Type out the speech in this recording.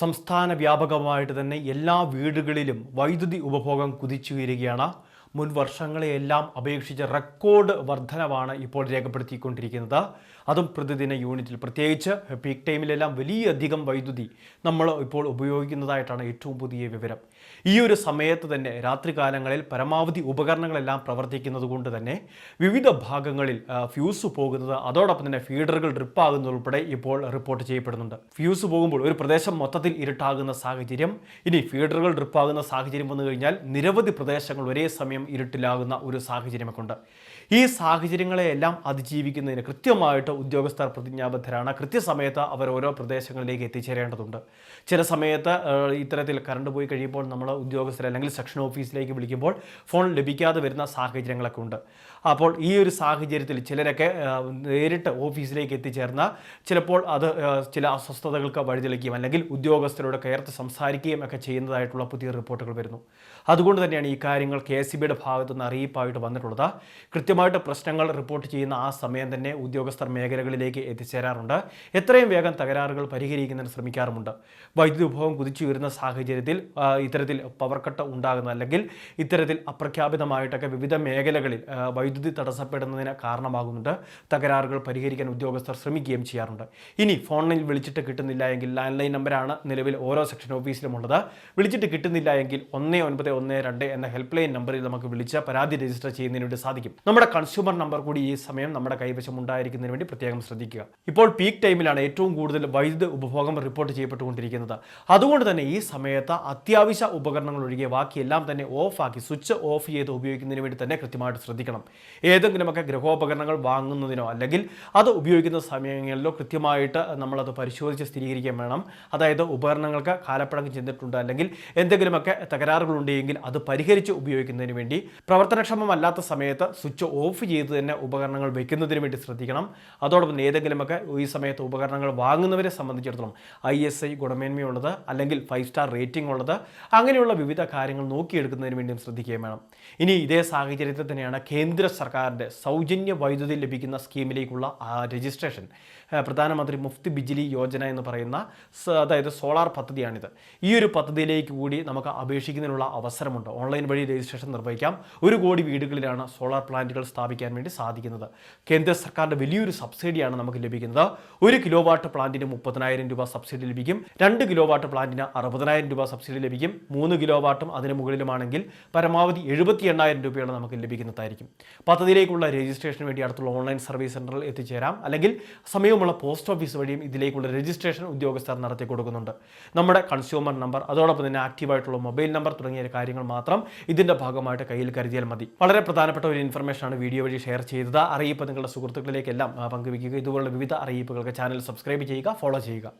സംസ്ഥാന വ്യാപകമായിട്ട് തന്നെ എല്ലാ വീടുകളിലും വൈദ്യുതി ഉപഭോഗം കുതിച്ചുയരുകയാണ്. മുൻ വർഷങ്ങളെയെല്ലാം അപേക്ഷിച്ച് റെക്കോർഡ് വർധനവാണ് ഇപ്പോൾ രേഖപ്പെടുത്തിക്കൊണ്ടിരിക്കുന്നത്. അതും പ്രതിദിന യൂണിറ്റിൽ. പ്രത്യേകിച്ച് പീക്ക് ടൈമിലെല്ലാം വലിയധികം വൈദ്യുതി നമ്മൾ ഇപ്പോൾ ഉപയോഗിക്കുന്നതായിട്ടാണ് ഏറ്റവും പുതിയ വിവരം. ഈ ഒരു സമയത്ത് തന്നെ രാത്രികാലങ്ങളിൽ പരമാവധി ഉപകരണങ്ങളെല്ലാം പ്രവർത്തിക്കുന്നത് കൊണ്ട് തന്നെ വിവിധ ഭാഗങ്ങളിൽ ഫ്യൂസ് പോകുന്നത് അതോടൊപ്പം തന്നെ ഫീഡറുകൾ ഡ്രിപ്പാകുന്നതുൾപ്പെടെ ഇപ്പോൾ റിപ്പോർട്ട് ചെയ്യപ്പെടുന്നുണ്ട്. ഫ്യൂസ് പോകുമ്പോൾ ഒരു പ്രദേശം മൊത്തത്തിൽ ഇരുട്ടാകുന്ന സാഹചര്യം ഇനി ഫീഡറുകൾ ഡ്രിപ്പാകുന്ന സാഹചര്യം വന്നു കഴിഞ്ഞാൽ നിരവധി പ്രദേശങ്ങൾ ഒരേ സമയം ഇരുട്ടിലാകുന്ന ഒരു സാഹചര്യമൊക്കെ ഉണ്ട് ഈ സാഹചര്യങ്ങളെയെല്ലാം അതിജീവിക്കുന്നതിന് കൃത്യമായിട്ട് ഉദ്യോഗസ്ഥർ പ്രതിജ്ഞാബദ്ധരാണ്. കൃത്യസമയത്ത് അവർ ഓരോ പ്രദേശങ്ങളിലേക്ക് എത്തിച്ചേരേണ്ടതുണ്ട്. ചില സമയത്ത് ഇത്തരത്തിൽ കറണ്ട് പോയി കഴിയുമ്പോൾ നമ്മൾ ഉദ്യോഗസ്ഥർ അല്ലെങ്കിൽ സെക്ഷൻ ഓഫീസിലേക്ക് വിളിക്കുമ്പോൾ ഫോൺ ലഭിക്കാതെ വരുന്ന സാഹചര്യങ്ങളൊക്കെ ഉണ്ട്. അപ്പോൾ ഈ ഒരു സാഹചര്യത്തിൽ ചിലരൊക്കെ നേരിട്ട് ഓഫീസിലേക്ക് എത്തിച്ചേർന്ന ചിലപ്പോൾ അത് ചില അസ്വസ്ഥതകൾക്ക് വഴിതെളിക്കുകയും അല്ലെങ്കിൽ ഉദ്യോഗസ്ഥരോട് കയർത്ത് സംസാരിക്കുകയും ഒക്കെ ചെയ്യുന്നതായിട്ടുള്ള പുതിയ റിപ്പോർട്ടുകൾ വരുന്നു. അതുകൊണ്ട് തന്നെയാണ് ഈ കാര്യങ്ങൾ കെ എസ് ബിയുടെ ഭാഗത്തു നിന്ന് അറിയിപ്പായിട്ട് വന്നിട്ടുള്ളത്. കൃത്യമായിട്ട് പ്രശ്നങ്ങൾ റിപ്പോർട്ട് ചെയ്യുന്ന ആ സമയം തന്നെ ഉദ്യോഗസ്ഥർ മേഖലകളിലേക്ക് എത്തിച്ചേരാറുണ്ട്. എത്രയും വേഗം തകരാറുകൾ പരിഹരിക്കുന്നതിന് ശ്രമിക്കാറുമുണ്ട്. വൈദ്യുതി ഉപഭോഗം കുതിച്ചു വരുന്ന സാഹചര്യത്തിൽ ഇത്തരത്തിൽ പവർ കട്ട് ഉണ്ടാകുന്ന അല്ലെങ്കിൽ ഇത്തരത്തിൽ അപ്രഖ്യാപിതമായിട്ടൊക്കെ വിവിധ മേഖലകളിൽ വൈദ്യുതി തടസ്സപ്പെടുന്നതിന് കാരണമാകുന്നുണ്ട്. തകരാറുകൾ പരിഹരിക്കാൻ ഉദ്യോഗസ്ഥർ ശ്രമിക്കുകയും ചെയ്യാറുണ്ട്. ഇനി ഫോണിൽ വിളിച്ചിട്ട് കിട്ടുന്നില്ല എങ്കിൽ ലാൻഡ് ലൈൻ നമ്പറാണ് നിലവിൽ ഓരോ സെക്ഷൻ ഓഫീസിലും ഉള്ളത്. വിളിച്ചിട്ട് കിട്ടുന്നില്ല എങ്കിൽ ഒന്ന് ഒൻപത് ഒന്ന് രണ്ട് എന്ന ഹെൽപ്പ് ലൈൻ നമ്പറിൽ നമുക്ക് വിളിച്ച് പരാതി രജിസ്റ്റർ ചെയ്യുന്നതിന് വേണ്ടി സാധിക്കും. നമ്മുടെ കൺസ്യൂമർ നമ്പർ കൂടി ഈ സമയം നമ്മുടെ കൈവശം ഉണ്ടായിരിക്കുന്നതിന് വേണ്ടി പ്രത്യേകം ശ്രദ്ധിക്കുക. ഇപ്പോൾ പീക്ക് ടൈമിലാണ് ഏറ്റവും കൂടുതൽ വൈദ്യുതി ഉപഭോഗം റിപ്പോർട്ട് ചെയ്യപ്പെട്ടുകൊണ്ടിരിക്കുന്നത്. അതുകൊണ്ട് തന്നെ ഈ സമയത്ത് അത്യാവശ്യ ഉപകരണങ്ങൾ ഒഴികെ ബാക്കിയെല്ലാം തന്നെ ഓഫാക്കി സ്വിച്ച് ഓഫ് ചെയ്ത് ഉപയോഗിക്കുന്നതിന് വേണ്ടി തന്നെ കൃത്യമായിട്ട് ശ്രദ്ധിക്കണം. ഏതെങ്കിലുമൊക്കെ ഗൃഹോപകരണങ്ങൾ വാങ്ങുന്നതിനോ അല്ലെങ്കിൽ അത് ഉപയോഗിക്കുന്ന സമയങ്ങളിലോ കൃത്യമായിട്ട് നമ്മളത് പരിശോധിച്ച് സ്ഥിരീകരിക്കാൻ വേണം. അതായത് ഉപകരണങ്ങൾക്ക് കാലപ്പഴക്കം ചെന്നിട്ടുണ്ട് അല്ലെങ്കിൽ എന്തെങ്കിലുമൊക്കെ തകരാറുകളുണ്ടെങ്കിൽ അത് പരിഹരിച്ച് ഉപയോഗിക്കുന്നതിന് വേണ്ടി പ്രവർത്തനക്ഷമമല്ലാത്ത സമയത്ത് സ്വിച്ച് ഓഫ് ചെയ്ത് തന്നെ ഉപകരണങ്ങൾ വെക്കുന്നതിന് വേണ്ടി ശ്രദ്ധിക്കണം. അതോടൊപ്പം ഏതെങ്കിലുമൊക്കെ ഈ സമയത്ത് ഉപകരണങ്ങൾ വാങ്ങുന്നവരെ സംബന്ധിച്ചിടത്തോളം ഐ എസ് ഐ ഗുണമേന്മയുള്ളത് അല്ലെങ്കിൽ ഫൈവ് സ്റ്റാർ റേറ്റിംഗ് ഉള്ളത് അങ്ങനെയുള്ള വിവിധ കാര്യങ്ങൾ നോക്കിയെടുക്കുന്നതിന് വേണ്ടിയും ശ്രദ്ധിക്കുകയും വേണം. ഇനി ഇതേ സാഹചര്യത്തിൽ തന്നെയാണ് കേന്ദ്ര സർക്കാരിന്റെ സൗജന്യ വൈദ്യുതി ലഭിക്കുന്ന സ്കീമിലേക്കുള്ള രജിസ്ട്രേഷൻ. പ്രധാനമന്ത്രി മുഫ്തി ബിജിലി യോജന എന്ന് പറയുന്ന അതായത് സോളാർ പദ്ധതിയാണിത്. ഈ ഒരു പദ്ധതിയിലേക്ക് കൂടി നമുക്ക് അപേക്ഷിക്കുന്നതിനുള്ള അവസരമുണ്ട്. ഓൺലൈൻ വഴി രജിസ്ട്രേഷൻ നിർവഹിക്കാം ഒരു കോടി വീടുകളിലാണ് സോളാർ പ്ലാന്റുകൾ സ്ഥാപിക്കാൻ വേണ്ടി സാധിക്കുന്നത്. കേന്ദ്ര സർക്കാരിന്റെ വലിയൊരു സബ്സിഡിയാണ് നമുക്ക് ലഭിക്കുന്നത്. ഒരു കിലോ വാട്ട് പ്ലാന്റിന് മുപ്പതിനായിരം രൂപ സബ്സിഡി ലഭിക്കും. രണ്ട് കിലോ വാട്ട് പ്ലാന്റിന് അറുപതിനായിരം രൂപ സബ്സിഡി ലഭിക്കും. മൂന്ന് കിലോ വാട്ടും അതിന് മുകളിലുമാണെങ്കിൽ പരമാവധി എഴുപത്തി എണ്ണായിരം രൂപയാണ് നമുക്ക് ലഭിക്കുന്നതായിരിക്കും. പദ്ധതിയിലേക്കുള്ള രജിസ്ട്രേഷന് വേണ്ടി അടുത്തുള്ള ഓൺലൈൻ സർവീസ് സെന്ററിൽ എത്തിച്ചേരാം. അല്ലെങ്കിൽ സമയമുള്ള പോസ്റ്റ് ഓഫീസ് വഴിയും ഇതിലേക്കുള്ള രജിസ്ട്രേഷൻ ഉദ്യോഗസ്ഥർ നടത്തി കൊടുക്കുന്നുണ്ട്. നമ്മുടെ കൺസ്യൂമർ നമ്പർ അതോടൊപ്പം തന്നെ ആക്റ്റീവായിട്ടുള്ള മൊബൈൽ നമ്പർ തുടങ്ങിയ കാര്യങ്ങൾ മാത്രം ഇതിന്റെ ഭാഗമായിട്ട് കയ്യിൽ കരുതിയാൽ മതി. വളരെ പ്രധാനപ്പെട്ട ഒരു ഇൻഫർമേഷൻ ആണ് വീഡിയോ വഴി ഷെയർ ചെയ്തത്. അറിയിപ്പ് നിങ്ങളുടെ സുഹൃത്തുക്കളിലേക്കെല്ലാം പങ്കുവയ്ക്കുക. ഇതുപോലുള്ള വിവിധ അറിയിപ്പുകൾക്ക് ചാനൽ സബ്സ്ക്രൈബ് ചെയ്യുക ഫോളോ ചെയ്യുക.